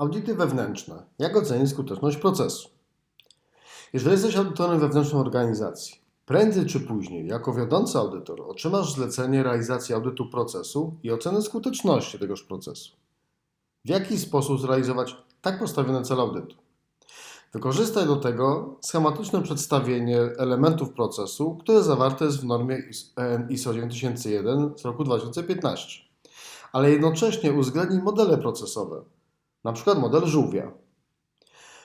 Audyty wewnętrzne. Jak ocenić skuteczność procesu? Jeżeli jesteś audytorem wewnętrznej organizacji, prędzej czy później, jako wiodący audytor, otrzymasz zlecenie realizacji audytu procesu i oceny skuteczności tegoż procesu. W jaki sposób zrealizować tak postawiony cel audytu? Wykorzystaj do tego schematyczne przedstawienie elementów procesu, które zawarte jest w normie ISO 9001 z roku 2015, ale jednocześnie uwzględnij modele procesowe, np. model żółwia.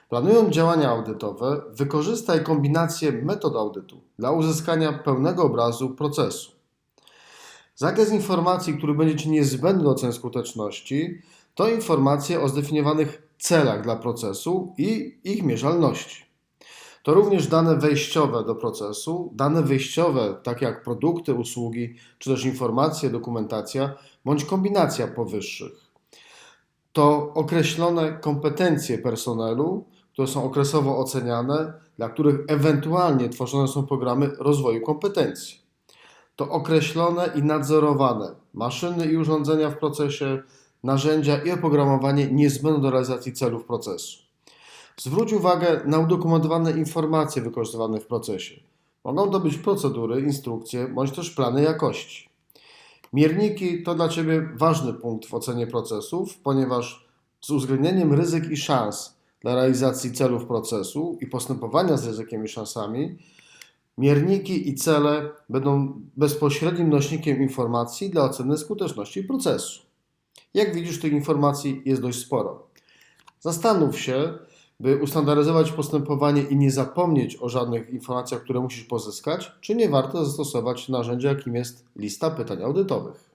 Planując działania audytowe, wykorzystaj kombinację metod audytu dla uzyskania pełnego obrazu procesu. Zakres informacji, który będzie Ci niezbędny do oceny skuteczności, to informacje o zdefiniowanych celach dla procesu i ich mierzalności. To również dane wejściowe do procesu, dane wyjściowe, takie jak produkty, usługi, czy też informacje, dokumentacja, bądź kombinacja powyższych. To określone kompetencje personelu, które są okresowo oceniane, dla których ewentualnie tworzone są programy rozwoju kompetencji. To określone i nadzorowane maszyny i urządzenia w procesie, narzędzia i oprogramowanie niezbędne do realizacji celów procesu. Zwróć uwagę na udokumentowane informacje wykorzystywane w procesie. Mogą to być procedury, instrukcje bądź też plany jakości. Mierniki to dla Ciebie ważny punkt w ocenie procesów, ponieważ z uwzględnieniem ryzyk i szans dla realizacji celów procesu i postępowania z ryzykiem i szansami, mierniki i cele będą bezpośrednim nośnikiem informacji dla oceny skuteczności procesu. Jak widzisz, tych informacji jest dość sporo. Zastanów się, by ustandaryzować postępowanie i nie zapomnieć o żadnych informacjach, które musisz pozyskać, czy nie warto zastosować narzędzia, jakim jest lista pytań audytowych.